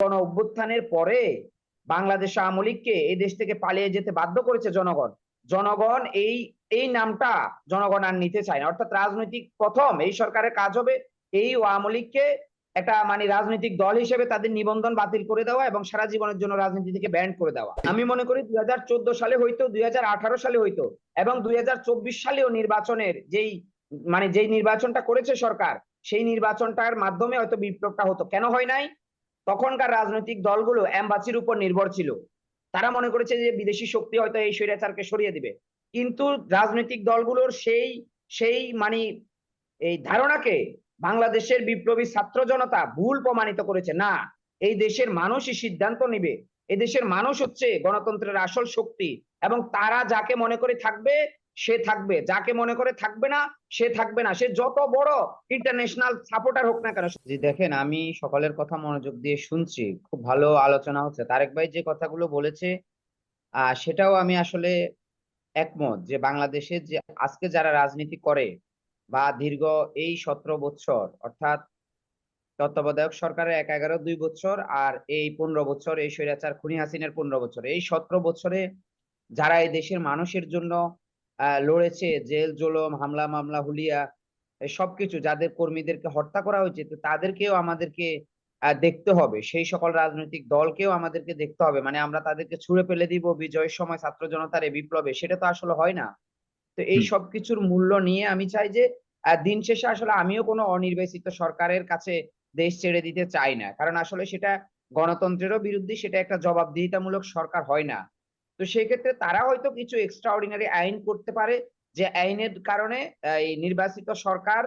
গণ অভ্যুত্থানের পরে বাংলাদেশ আওয়ামী লীগকে এই দেশ থেকে পালিয়ে যেতে বাধ্য করেছে জনগণ। জনগণ এই এই নামটা জনগণ আর নিতে চায় না। অর্থাৎ রাজনৈতিক প্রথম এই সরকারের কাজ হবে এই আওয়ামী লীগকে একটা মানে রাজনৈতিক দল হিসেবে তাদের নিবন্ধন বাতিল করে দেওয়া এবং সারা জীবনের জন্য রাজনীতি থেকে ব্যান্ড করে দেওয়া। আমি মনে করি দুই হাজার চোদ্দ সালে হয়তো দুই সালে হয়তো এবং দুই সালেও নির্বাচনের যেই মানে যেই নির্বাচনটা করেছে সরকার, সেই নির্বাচনটার মাধ্যমে হয়তো বিপ্লবটা হতো। কেন হয় নাই? তখনকার রাজনৈতিক দলগুলো অ্যাম্বাসির উপর নির্ভর ছিল। তারা মনে করেছে যে বিদেশি শক্তি হয়তো এই স্বৈরাচারকে সরিয়ে দিবে। কিন্তু রাজনৈতিক দলগুলোর সেই সেই মানে এই ধারণাকে বাংলাদেশের বিপ্লবী ছাত্র জনতা ভুল প্রমাণিত করেছে। না, এই দেশের মানুষই সিদ্ধান্ত নিবে। এই দেশের মানুষ হচ্ছে গণতন্ত্রের আসল শক্তি এবং তারা যাকে মনে করে থাকবে সে থাকবে, যাকে মনে করে থাকবে না, সে থাকবে না। সে যত বড় ইন্টারন্যাশনাল সাপোর্টার হোক না কেন, জি দেখেন, আমি সকলের কথা মনোযোগ দিয়ে শুনছি, খুব ভালো আলোচনা হচ্ছে। তারেক ভাই যে কথাগুলো বলেছে আহ সেটাও আমি আসলে একমত যে বাংলাদেশে যে আজকে যারা রাজনীতি করে বা দীর্ঘ এই সতেরো বছর, অর্থাৎ তত্ত্বাবধায়ক সরকারের এক এগারো, দুই বছর আর এই পনেরো বছর, এই স্বৈরাচার খুনি হাসিনের পনেরো বছর, এই সতেরো বছরে যারা এই দেশের মানুষের জন্য লড়েছে জেল জুলুম হামলা মামলা হুলিয়া সবকিছু যাদের কর্মীদেরকে হত্যা করা হয়েছে তো তাদেরকেও আমাদেরকে দেখতে হবে। সেই সকল রাজনৈতিক দলকেও আমাদেরকে দেখতে হবে। মানে আমরা তাদেরকে ছুড়ে ফেলে দিব বিজয়ের সময় ছাত্র জনতার এই বিপ্লবে। সেটা তো আসলে হয় না। তো এই সব কিছুর মূল্য নিয়ে আমি চাই যে দিন শেষে আসলে আমিও কোনো অনির্বাচিত সরকারের কাছে দেশ ছেড়ে দিতে চাই না। কারণ আসলে সেটা গণতন্ত্রেরও বিরুদ্ধে সেটা একটা জবাবদিহিতামূলক সরকার হয় না। তো সেক্ষেত্রে তারা হয়তো কিছু এক্সট্রা অর্ডিনারি আইন করতে পারে, যে আইনের কারণে এই নির্বাচিত সরকার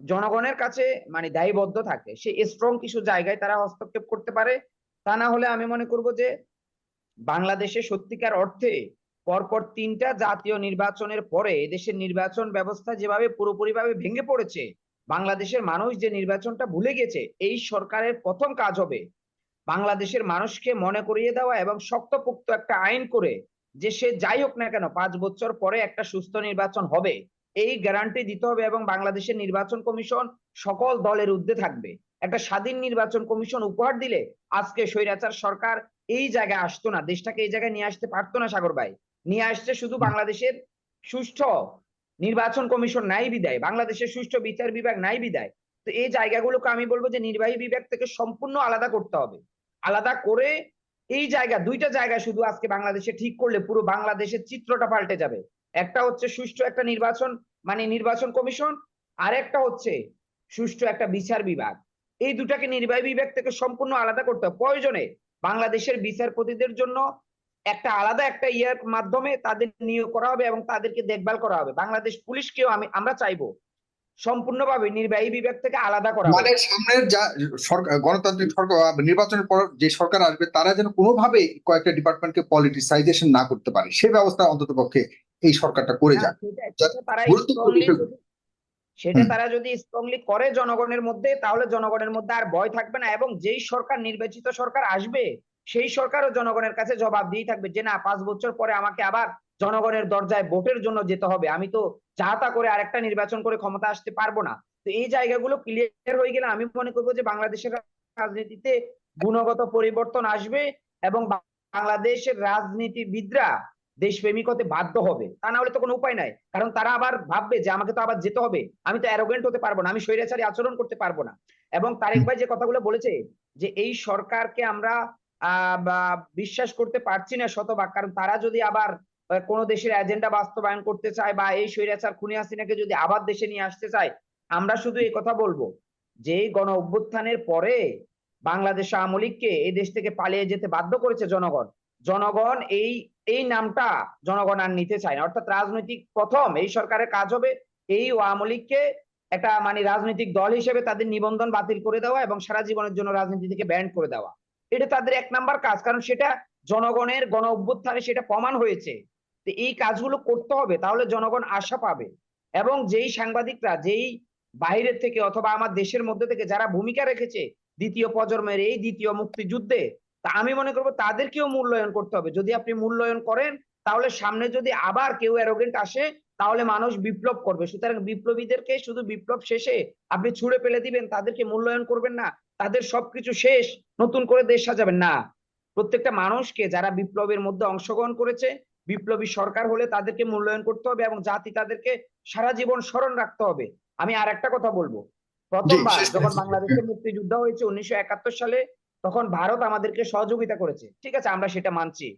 জনগণের কাছে মানে দায়বদ্ধ থাকে। সে স্ট্রং কিছু জায়গায় তারা হস্তক্ষেপ করতে পারে। তা না হলে আমি মনে করব যে বাংলাদেশে সত্যিকার অর্থে পরপর তিনটা জাতীয় নির্বাচনের পরে এদেশের নির্বাচন ব্যবস্থা যেভাবে পুরোপুরিভাবে ভেঙে পড়েছে, বাংলাদেশের মানুষ যে নির্বাচনটা ভুলে গেছে, এই সরকারের প্রথম কাজ হবে বাংলাদেশের মানুষকে মনে করিয়ে দেওয়া এবং শক্তপোক্ত একটা আইন করে যে সে যাই হোক না কেন পাঁচ বছর পরে একটা সুস্থ নির্বাচন হবে এই গ্যারান্টি দিতে হবে এবং বাংলাদেশের নির্বাচন কমিশন সকল দলের ঊর্ধ্বে থাকবে। একটা স্বাধীন নির্বাচন কমিশন উপহার দিলে আজকে স্বৈরাচার সরকার এই জায়গায় আসতো না দেশটাকে এই জায়গায় নিয়ে আসতে পারতো না সাগর ভাই। নিয়ে আসছে শুধু বাংলাদেশের সুষ্ঠু নির্বাচন কমিশন নাই বিদায় বাংলাদেশের সুষ্ঠু বিচার বিভাগ নাই বিদায়। তো এই জায়গাগুলোকে আমি বলব যে নির্বাহী বিভাগ থেকে সম্পূর্ণ আলাদা করতে হবে। আলাদা করে এই জায়গা, দুইটা জায়গা শুধু আজকে বাংলাদেশে ঠিক করলে পুরো বাংলাদেশের চিত্রটা পাল্টে যাবে। একটা হচ্ছে সুষ্ঠু একটা নির্বাচন মানে নির্বাচন কমিশন, আর একটা হচ্ছে সুষ্ঠু একটা বিচার বিভাগ। এই দুটাকে নির্বাহী বিভাগ থেকে সম্পূর্ণ আলাদা করতে হবে। প্রয়োজনে বাংলাদেশের বিচারপতিদের জন্য একটা আলাদা একটা ইয়ার মাধ্যমে তাদের নিয়োগ করা হবে এবং তাদেরকে দেখভাল করা হবে। বাংলাদেশ পুলিশকেও আমি, আমরা চাইব সম্পূর্ণভাবে নির্বাহী বিভাগ থেকে আলাদা করা মানে সামনের যা সরকার গণতান্ত্রিক সরকার নির্বাচনের পর যে সরকার আসবে তারা যেন কোনোভাবে কয়েকটা ডিপার্টমেন্টকে পলিটিসাইজেশন না করতে পারে সে ব্যবস্থা অন্তত পক্ষে এই সরকারটা করে হ্যাঁ, যাক। সেটা-। তারা যদি স্ট্রংলি করে জনগণের মধ্যে তাহলে জনগণের মধ্যে আর ভয় থাকবে না। এবং যেই সরকার নির্বাচিত সরকার আসবে সেই সরকারও জনগণের কাছে জবাব দিয়ে থাকবে যে না পাঁচ বছর পরে আমাকে আবার জনগণের দরজায় ভোটের জন্য যেতে হবে। আমি তো যাহাতা করে আরেকটা নির্বাচন করে ক্ষমতা আসতে পারব না। তো এই জায়গাগুলো ক্লিয়ার হয়ে গেলে আমি মনে করব যে বাংলাদেশের রাজনীতিতে গুণগত পরিবর্তন আসবে এবং বাংলাদেশের রাজনীতিবিদরা দেশপ্রেমিক হতে বাধ্য হবে। তা না হলে তো কোনো উপায় নাই। কারণ তারা আবার ভাববে যে আমাকে তো আবার যেতে হবে। আমি তো অ্যারোগেন্ট হতে পারব না। আমি স্বৈরাচারী আচরণ করতে পারব না। এবং তারেক ভাই যে কথাগুলো বলেছে যে এই সরকারকে আমরা বিশ্বাস করতে পারছি না শতভাগ। কারণ তারা যদি আবার কোনো দেশের এজেন্ডা বাস্তবায়ন করতে চায় বা এই স্বৈরাচার খুনি হাসিনাকে যদি আবার দেশে নিয়ে আসতে চায়, আমরা শুধু এই কথা বলব যে গণ অভ্যুত্থানের পরে বাংলাদেশ আওয়ামী লীগকে এই দেশ থেকে পালিয়ে যেতে বাধ্য করেছে জনগণ। জনগণ এই এই নামটা জনগণ আর নিতে চায় না। অর্থাৎ রাজনৈতিক প্রথম এই সরকারের কাজ হবে এই আওয়ামী লীগকে একটা মানে রাজনৈতিক দল হিসেবে তাদের নিবন্ধন বাতিল করে দেওয়া এবং সারা জীবনের জন্য রাজনীতি থেকে ব্যান্ড করে দেওয়া। এটা তাদের এক নাম্বার কাজ, কারণ সেটা জনগণের গণ অভ্যুত্থানে সেটা প্রমাণ হয়েছে। তো এই কাজগুলো করতে হবে, তাহলে জনগণ আশা পাবে। এবং যেই সাংবাদিকরা, যেই বাইরের থেকে অথবা আমার দেশের মধ্যে থেকে যারা ভূমিকা রেখেছে দ্বিতীয় প্রজন্মের এই দ্বিতীয় মুক্তিযুদ্ধে, তা আমি মনে করব তাদেরকেও মূল্যায়ন করতে হবে। যদি আপনি মূল্যায়ন করেন, তাহলে সামনে যদি আবার কেউ অ্যারোগেন্ট আসে, তাহলে মানুষ বিপ্লব করবে। সুতরাং বিপ্লবীদেরকে শুধু বিপ্লব শেষে আপনি ছুড়ে ফেলে দিবেন, তাদেরকে মূল্যায়ন করবেন না। তাদের সবকিছু শেষ নতুন করে দেশ সাজাবেন। না প্রত্যেকটা মানুষকে যারা বিপ্লবের মধ্যে অংশগ্রহণ করেছে বিপ্লবী সরকার হলে তাদেরকে মূল্যায়ন করতে হবে এবং জাতি তাদেরকে সারা জীবন স্মরণ রাখতে হবে। আমি আর একটা কথা বলব। প্রথমবার যখন. বাংলাদেশের মুক্তিযুদ্ধ হয়েছে উনিশশো একাত্তর সালে তখন ভারত আমাদেরকে সহযোগিতা করেছে। ঠিক আছে আমরা সেটা মানছি।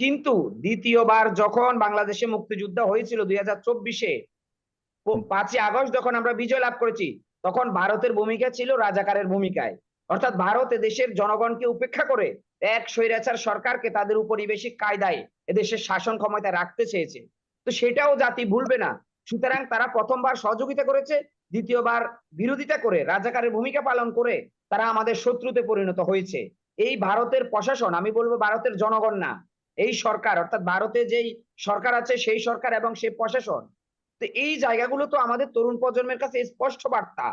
কিন্তু দ্বিতীয়বার যখন বাংলাদেশে মুক্তিযুদ্ধ হয়েছিল দুই হাজার চব্বিশে পাঁচই আগস্ট যখন আমরা বিজয় লাভ করেছি তখন ভারতের ভূমিকা ছিল রাজাকারের ভূমিকায়। অর্থাৎ ভারত দেশের জনগণকে উপেক্ষা করে এক স্বৈরাচার সরকারকে তাদের উপনিবেশিক কায়দায় এদেশের শাসন ক্ষমতায় রাখতে চেয়েছে। তো সেটাও জাতি ভুলবে না। সুতরাং তারা প্রথমবার সহযোগিতা করেছে, দ্বিতীয়বার বিরোধিতা করে, রাজাকারের ভূমিকা পালন করে তারা আমাদের শত্রুতে পরিণত হয়েছে। এই ভারতের প্রশাসন, আমি বলব ভারতের জনগণ না, এই সরকার, অর্থাৎ ভারতে যেই সরকার আছে সেই সরকার এবং সেই প্রশাসন তো এই জায়গাগুলো তো আমাদের তরুণ প্রজন্মের কাছে স্পষ্ট বার্তা।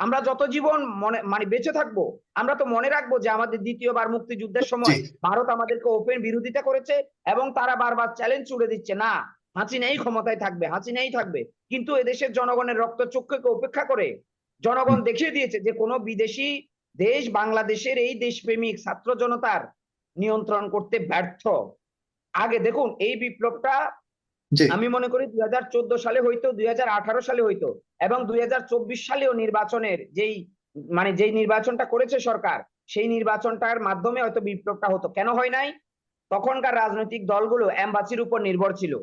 আমরা যত জীবন মনে মানে বেঁচে থাকব আমরা তো মনে রাখব যে আমাদের দ্বিতীয়বার মুক্তিযুদ্ধের সময় ভারত আমাদেরকে ওপেন বিরোধিতা করেছে এবং তারা বারবার চ্যালেঞ্জ ছুড়ে দিচ্ছে না হাসিনাই ক্ষমতায় থাকবে হাসিনাই থাকবে। কিন্তু এদেশের জনগণের রক্ত চক্ষুকে উপেক্ষা করে জনগণ দেখিয়ে দিয়েছে যে কোনো বিদেশি দেশ বাংলাদেশের এই দেশপ্রেমিক ছাত্র জনতার নিয়ন্ত্রণ করতে ব্যর্থ। আগে দেখুন এই বিপ্লবটা আমি মনে করি দুই হাজার চোদ্দ সালে হইতো, দুই হাজার আঠারো সালে হইতো, এবং দুই হাজার চব্বিশ সালেও নির্বাচনের যেই মানে যেই নির্বাচনটা করেছে সরকার, সেই নির্বাচনটার মাধ্যমে হয়তো বিপ্লবটা হতো। কেন হয় নাই? তখনকার রাজনৈতিক দলগুলো অ্যাম্বাসির উপর নির্ভর ছিল।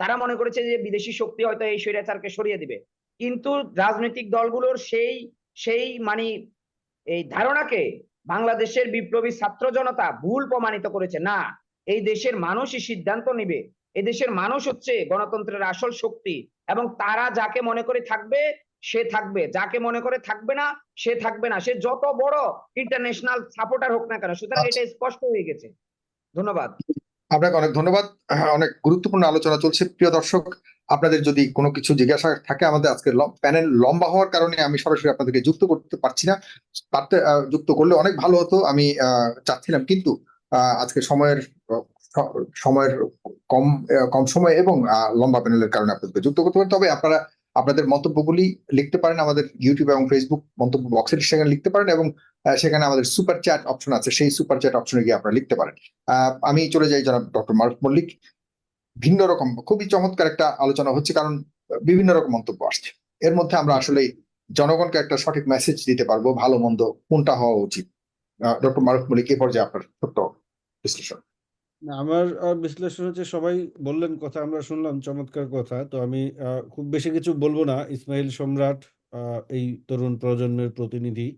তারা মনে করেছে যে বিদেশি শক্তি হয়তো এই স্বৈরাচারকে সরিয়ে দিবে। কিন্তু রাজনৈতিক দলগুলোর সেই সেই মানে এই ধারণাকে বাংলাদেশের বিপ্লবী ছাত্র জনতা ভুল প্রমাণিত করেছে। না, এই দেশের মানুষই সিদ্ধান্ত নিবে। এদেশের মানুষ হচ্ছে গণতন্ত্রের আসল শক্তি এবং তারা যাকে মনে করে থাকবে সে থাকবে। যাকে মনে করে থাকবে না সে থাকবে না। সে যত বড় ইন্টারন্যাশনাল সাপোর্টার হোক না কেন সুতরাং আচ্ছা। এটা স্পষ্ট হয়ে গেছে। ধন্যবাদ। আপনাকে অনেক ধন্যবাদ। অনেক গুরুত্বপূর্ণ আলোচনা চলছে। প্রিয় দর্শক আপনাদের যদি কোনো কিছু জিজ্ঞাসা থাকে আমাদের আজকে প্যানেল লম্বা হওয়ার কারণে আমি সরাসরি আপনাদেরকে যুক্ত করতে পারছি না। পারতে যুক্ত করলে অনেক ভালো হতো। আমি আহ, চাচ্ছিলাম। কিন্তু আহ, আজকে সময়ের সময়ের কম কম সময় এবং লম্বা প্যানেলের কারণে আপনাদেরকে যুক্ত করতে পারেন তবে আপনারা, আপনাদের মন্তব্যগুলি লিখতে পারেন আমাদের ইউটিউব এবং ফেসবুক মন্তব্য বক্সের সেখানে লিখতে পারেন এবং সেখানে আমাদের সুপার চ্যাট অপশন আছে। সেই সুপার চ্যাট অপশনে গিয়ে আপনারা লিখতে পারেন। আমি চলে যাই জনাব ডক্টর মারুফ মল্লিক। ভিন্ন রকম, খুবই চমৎকার একটা আলোচনা হচ্ছে কারণ, বিভিন্ন রকম মন্তব্য আসছে। এর মধ্যে আমরা আসলে জনগণকে একটা সঠিক মেসেজ দিতে পারব, ভালো মন্দ কোনটা হওয়া উচিত। ডক্টর মারুফ মল্লিক, এ পর্যায়ে আপনার ছোট্ট বিশ্লেষণ। আমার বিশ্লেষণ হচ্ছে সবাই বললেন কথা, আমরা শুনলাম চমৎকার কথা। তো আমি খুব বেশি কিছু বলব না। ইসমাইল সম্রাট এই তরুণ প্রজন্মের প্রতিনিধি।